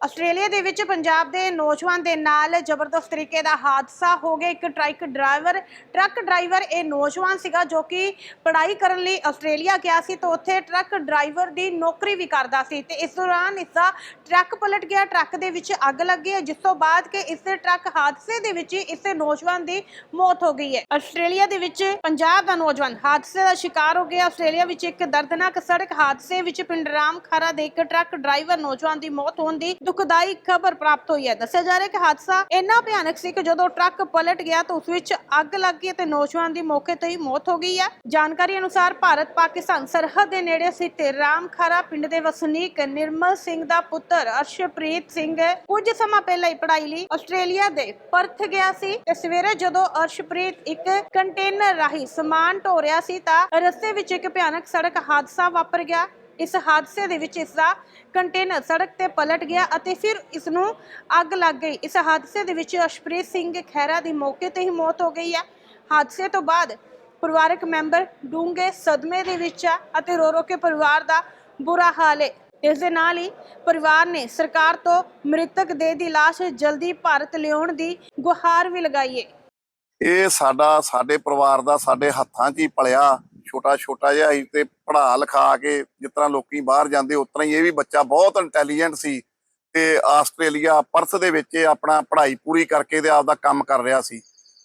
Australia ਦੇ ਵਿੱਚ ਪੰਜਾਬ ਦੇ ਨੌਜਵਾਨ ਦੇ ਨਾਲ ਜ਼ਬਰਦਸਤ ਤਰੀਕੇ ਦਾ ਹਾਦਸਾ ਹੋ ਗਿਆ। ਇੱਕ ਟਰੱਕ ਡਰਾਈਵਰ ਟਰੱਕ ਡਰਾਈਵਰ ਇਹ ਨੌਜਵਾਨ ਸੀਗਾ ਜੋ ਕਿ ਪੜ੍ਹਾਈ ਕਰਨ ਲਈ ਆਸਟ੍ਰੇਲੀਆ ਗਿਆ ਸੀ ਤਾਂ ਉੱਥੇ ਟਰੱਕ ਡਰਾਈਵਰ ਦੀ ਨੌਕਰੀ ਵੀ ਕਰਦਾ ਸੀ ਤੇ ਇਸ ਦੌਰਾਨ ਇਸ ਦਾ ਟਰੱਕ ਪਲਟ ਗਿਆ। ਟਰੱਕ ਦੇ ਵਿੱਚ ਅੱਗ ਲੱਗ ਗਈ ਜਿਸ ਤੋਂ ਬਾਅਦ ਕਿ ਇਸ ਟਰੱਕ ਹਾਦਸੇ ਦੇ ਵਿੱਚ ਹੀ ਇਸ ਨੌਜਵਾਨ ਦੀ ਮੌਤ ਹੋ ਗਈ ਹੈ। ਆਸਟ੍ਰੇਲੀਆ ਦੇ ਵਿੱਚ ਪੰਜਾਬ ਦਾ ਨੌਜਵਾਨ ਹਾਦਸੇ ਦਾ ਸ਼ਿਕਾਰ ਹੋ ਗਿਆ। ਆਸਟ੍ਰੇਲੀਆ ਵਿੱਚ ਇੱਕ ਦਰਦਨਾਕ ਸੜਕ ਹਾਦਸੇ ਵਿੱਚ ਪਿੰਡ ਰਾਮ ਖਰਾ ਦੇ ਇੱਕ ਟਰੱਕ ਡਰਾਈਵਰ ਨੌਜਵਾਨ ਦੀ ਮੌਤ ਹੋਣ ਦੀ ਦੁਖਦਾਈ ਖਬਰ ਪ੍ਰਾਪਤ ਹੋਈ ਹੈ। ਦੱਸਿਆ ਜਾ ਰਿਹਾ ਕਿ ਹਾਦਸਾ ਇੰਨਾ ਭਿਆਨਕ ਸੀ ਕਿ ਜਦੋਂ ਟਰੱਕ ਪਲਟ ਗਿਆ ਤਾਂ ਉਸ ਵਿੱਚ ਅੱਗ ਲੱਗ ਗਈ ਤੇ ਨੌਜਵਾਨ ਦੀ ਮੌਕੇ ਤੇ ਹੀ ਮੌਤ ਹੋ ਗਈ ਹੈ। ਜਾਣਕਾਰੀ ਅਨੁਸਾਰ ਭਾਰਤ ਪਾਕਿਸਤਾਨ ਸਰਹੱਦ ਦੇ ਨੇੜੇ ਸਥਿਤ ਰਾਮ ਪਿੰਡ ਦੇ ਵਸਨੀਕ ਨਿਰਮਲ ਸਿੰਘ ਦਾ ਪੁੱਤਰ ਅਰਸ਼ਪ੍ਰੀਤ ਸਿੰਘ ਕੁਝ ਸਮਾਂ ਪਹਿਲਾਂ ਹੀ ਪੜ੍ਹਾਈ ਲਈ ਆਸਟ੍ਰੇਲੀਆ ਦੇ ਪਰਥ ਗਿਆ ਸੀ ਤੇ ਸਵੇਰੇ ਜਦੋਂ ਅਰਸ਼ਪ੍ਰੀਤ ਇੱਕ ਕੰਟੇਨਰ ਰਾਹੀਂ ਸਮਾਨ ਢੋ ਰਿਹਾ ਸੀ ਤਾਂ ਰਸਤੇ ਵਿੱਚ ਇੱਕ ਭਿਆਨਕ ਸੜਕ ਹਾਦਸਾ ਵਾਪਰ ਗਿਆ। ਇਸ ਹਾਦਸੇ ਦੇ ਵਿੱਚ ਇਸ ਦਾ ਕੰਟੇਨਰ ਸੜਕ ਤੇ ਪਲਟ ਗਿਆ ਅਤੇ ਫਿਰ ਇਸ ਨੂੰ ਅੱਗ ਲੱਗ ਗਈ। ਇਸ ਹਾਦਸੇ ਦੇ ਵਿੱਚ ਅਸ਼ਪ੍ਰੀਤ ਸਿੰਘ ਖਹਿਰਾ ਦੀ ਮੌਕੇ ਤੇ ਹੀ ਮੌਤ ਹੋ ਗਈ ਹੈ। ਹਾਦਸੇ ਤੋਂ ਬਾਅਦ ਪਰਿਵਾਰਕ ਮੈਂਬਰ ਡੂੰਘੇ ਸਦਮੇ ਦੇ ਵਿੱਚ ਆ ਅਤੇ ਰੋ ਰੋ ਕੇ ਪਰਿਵਾਰ ਦਾ ਬੁਰਾ ਹਾਲ ਹੈ। ਇਸ ਦੇ ਨਾਲ ਹੀ ਪਰਿਵਾਰ ਨੇ ਸਰਕਾਰ ਤੋਂ ਮ੍ਰਿਤਕ ਦੇ ਦੀ ਲਾਸ਼ ਜਲਦੀ ਭਾਰਤ ਲਿਆਉਣ ਦੀ ਗੁਹਾਰ ਵੀ ਲਗਾਈ ਹੈ। ਇਹ ਸਾਡਾ, ਸਾਡੇ ਪਰਿਵਾਰ ਦਾ, ਸਾਡੇ ਹੱਥਾਂ 'ਚ ਹੀ ਪਲਿਆ। ਛੋਟਾ ਛੋਟਾ ਜਿਹਾ ਸੀ ਤੇ ਪੜ੍ਹਾ ਲਿਖਾ ਕੇ ਜਿਸ ਤਰ੍ਹਾਂ ਲੋਕੀ ਬਾਹਰ ਜਾਂਦੇ, ਉਸ ਤਰ੍ਹਾਂ ਹੀ ਇਹ ਵੀ ਬੱਚਾ ਬਹੁਤ ਇੰਟੈਲੀਜੈਂਟ ਸੀ ਤੇ ਆਸਟ੍ਰੇਲੀਆ ਪਰਥ ਦੇ ਵਿੱਚ ਇਹ ਆਪਣਾ ਪੜ੍ਹਾਈ ਪੂਰੀ ਕਰਕੇ ਤੇ ਆਪਦਾ ਕੰਮ ਕਰ ਰਿਹਾ ਸੀ।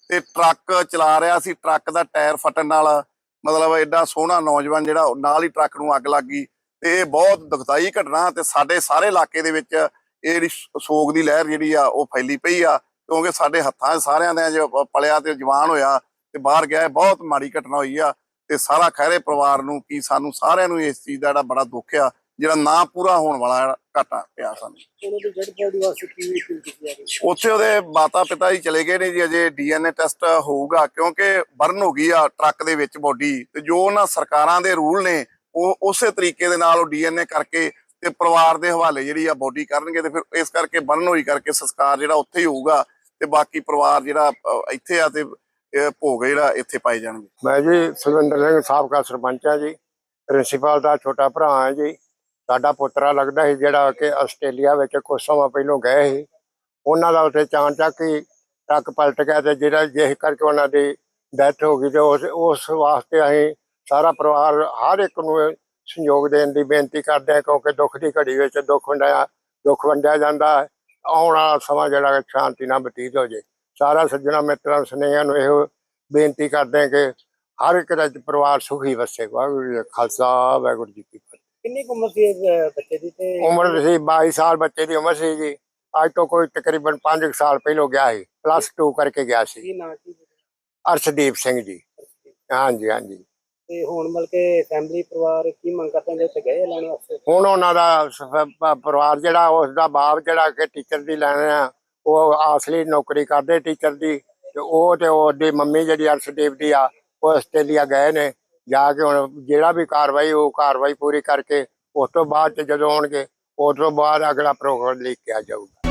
ਤੇ ਟਰੱਕ ਚਲਾ ਰਿਹਾ ਸੀ, ਟਰੱਕ ਦਾ ਟਾਇਰ ਫਟਣ ਨਾਲ ਮਤਲਬ ਐਡਾ ਸੋਹਣਾ ਨੌਜਵਾਨ ਜਿਹੜਾ ਨਾਲ ਹੀ ਟਰੱਕ ਨੂੰ ਅੱਗ ਲੱਗ ਗਈ ਤੇ ਇਹ ਬਹੁਤ ਦੁਖਦਾਈ ਘਟਨਾ ਤੇ ਸਾਡੇ ਸਾਰੇ ਇਲਾਕੇ ਦੇ ਵਿੱਚ ਇਹ ਜਿਹੜੀ ਸੋਗ ਦੀ ਲਹਿਰ ਜਿਹੜੀ ਆ ਉਹ ਫੈਲੀ ਪਈ ਆ ਕਿਉਂਕਿ ਸਾਡੇ ਹੱਥਾਂ ਸਾਰਿਆਂ ਦੇ ਜੋ ਪਲਿਆ ਤੇ ਜਵਾਨ ਹੋਇਆ ਤੇ ਬਾਹਰ ਗਿਆ, ਇਹ ਬਹੁਤ ਮਾੜੀ ਘਟਨਾ ਹੋਈ ਆ। ਤੇ ਸਾਰਾ ਖੈਰੇ ਪਰਿਵਾਰ ਨੂੰ ਕੀ ਸਾਨੂੰ ਸਾਰਿਆਂ ਨੂੰ ਇਸ ਚੀਜ਼ ਦਾ ਜਿਹੜਾ ਬੜਾ ਦੁੱਖ ਆ ਜਿਹੜਾ ਨਾ ਪੂਰਾ ਹੋਣ ਵਾਲਾ ਘਾਟਾ ਪਿਆ ਸਾਨੂੰ। ਉੱਥੇ ਉਹਦੇ ਮਾਤਾ ਪਿਤਾ ਹੀ ਚਲੇ ਗਏ ਨੇ ਜੀ ਅਜੇ ਡੀਐਨਏ ਟੈਸਟ ਹੋਊਗਾ ਕਿਉਂਕਿ ਬਰਨ ਹੋ ਗਈ ਆ ਟਰੱਕ ਦੇ ਵਿੱਚ ਬੋਡੀ ਤੇ ਜੋ ਉਹਨਾਂ ਸਰਕਾਰਾਂ ਦੇ ਰੂਲ ਨੇ ਉਹ ਉਸੇ ਤਰੀਕੇ ਦੇ ਨਾਲ ਉਹ ਡੀਐਨਏ ਕਰਕੇ ਤੇ ਪਰਿਵਾਰ ਦੇ ਹਵਾਲੇ ਜਿਹੜੀ ਆ ਬੋਡੀ ਕਰਨਗੇ ਤੇ ਫਿਰ ਇਸ ਕਰਕੇ ਬਰਨ ਹੋਈ ਕਰਕੇ ਸੰਸਕਾਰ ਜਿਹੜਾ ਉੱਥੇ ਹੀ ਹੋਊਗਾ ਤੇ ਬਾਕੀ ਪਰਿਵਾਰ ਜਿਹੜਾ ਇੱਥੇ ਆ ਤੇ ਇਹ ਭੋਗ ਜਿਹੜਾ ਇੱਥੇ ਪਾਏ ਜਾਣਗੇ। ਮੈਂ ਜੀ ਸੁਖਵਿੰਦਰ ਸਿੰਘ ਸਾਬਕਾ ਸਰਪੰਚ ਹਾਂ ਜੀ, ਪ੍ਰਿੰਸੀਪਲ ਦਾ ਛੋਟਾ ਭਰਾ ਹਾਂ ਜੀ। ਸਾਡਾ ਪੁੱਤਰਾ ਲੱਗਦਾ ਸੀ ਜਿਹੜਾ ਕਿ ਆਸਟ੍ਰੇਲੀਆ ਵਿੱਚ ਕੁਝ ਸਮਾਂ ਪਹਿਲਾਂ ਗਏ ਸੀ। ਉਹਨਾਂ ਦਾ ਉੱਥੇ ਚਾਂਚੱਕ ਹੀ ਟੱਕ ਪਲਟ ਗਿਆ ਤੇ ਜਿਹੜਾ ਜਿਸ ਕਰਕੇ ਉਹਨਾਂ ਦੀ ਡੈਥ ਹੋ ਗਈ ਤੇ ਉਸ ਉਸ ਵਾਸਤੇ ਅਸੀਂ ਸਾਰਾ ਪਰਿਵਾਰ ਹਰ ਇੱਕ ਨੂੰ ਸੰਯੋਗ ਦੇਣ ਦੀ ਬੇਨਤੀ ਕਰਦੇ ਹਾਂ ਕਿਉਂਕਿ ਦੁੱਖ ਦੀ ਘੜੀ ਵਿੱਚ ਦੁੱਖ ਵੰਡਿਆ ਦੁੱਖ ਵੰਡਿਆ ਜਾਂਦਾ ਆਉਣ ਵਾਲਾ ਸਮਾਂ ਜਿਹੜਾ ਸ਼ਾਂਤੀ ਨਾਲ ਬਤੀਤ ਹੋ ਜੇ ਸਾਰਾ ਸੱਜਣਾ ਮਿੱਤਰਾਂ ਸੁਨੇਹਿਆਂ ਨੂੰ ਇਹੋ ਬੇਨਤੀ ਕਰਦੇ ਹਾਂ ਕਿ ਹਰ ਇੱਕ ਦਾ ਪਰਿਵਾਰ ਸੁਖੀ ਵਸੇ। ਵਾਹਿਗੁਰੂ ਜੀ ਕਾ ਖਾਲਸਾ ਵਾਹਿਗੁਰੂ ਜੀ ਕੀ ਫਤਿਹ। ਕਿੰਨੀ ਕੁ ਉਮਰ ਸੀ ਇਸ, ਅਹ, ਬੱਚੇ ਦੀ ਤੇ? ਉਮਰ ਸੀ 22 ਸਾਲ ਬੱਚੇ ਦੀ ਉਮਰ ਸੀ ਜੀ। ਅੱਜ ਤੋਂ ਕੋਈ ਤਕਰੀਬਨ 5 ਸਾਲ ਪਹਿਲਾਂ ਗਿਆ ਸੀ। ਪਲੱਸ 2 ਕਰਕੇ ਗਿਆ ਸੀ। ਕੀ ਨਾਂ ਕੀ ਅਰਸ਼ਦੀਪ ਸਿੰਘ ਜੀ। ਹਾਂਜੀ ਹਾਂਜੀ। ਤੇ ਹੁਣ ਮਤਲਬ ਕਿ ਫੈਮਿਲੀ ਪਰਿਵਾਰ ਕੀ ਮੰਗ ਕਰਦੇ ਨੇ? ਗਏ ਲੈਣੇ ਵਾਸਤੇ? ਹੁਣ ਉਹਨਾਂ ਦਾ ਸ- ਪ- ਪਰਿਵਾਰ ਜਿਹੜਾ ਉਸ ਦਾ ਬਾਪ ਜਿਹੜਾ ਕਿ ਟੀਚਰ ਦੀ ਲੈਣ ਆ। ਉਹ ਅਸਲੀ ਨੌਕਰੀ ਕਰਦੇ ਟੀਚਰ ਦੀ ਤੇ ਉਹ ਤੇ ਉਹਦੀ ਮੰਮੀ ਜਿਹੜੀ ਅਰਸ਼ਦੀਪ ਦੀ ਆ, ਉਹ ਆਸਟ੍ਰੇਲੀਆ ਗਏ ਨੇ, ਜਾ ਕੇ ਹੁਣ ਜਿਹੜਾ ਵੀ ਕਾਰਵਾਈ, ਉਹ ਕਾਰਵਾਈ ਪੂਰੀ ਕਰਕੇ ਉਸ ਤੋਂ ਬਾਅਦ ਚ ਜਦੋਂ ਆਉਣਗੇ, ਉਸ ਤੋਂ ਬਾਅਦ ਅਗਲਾ ਪ੍ਰੋਗਰਾਮ ਲਿਖ ਕੇ ਜਾਊਗਾ।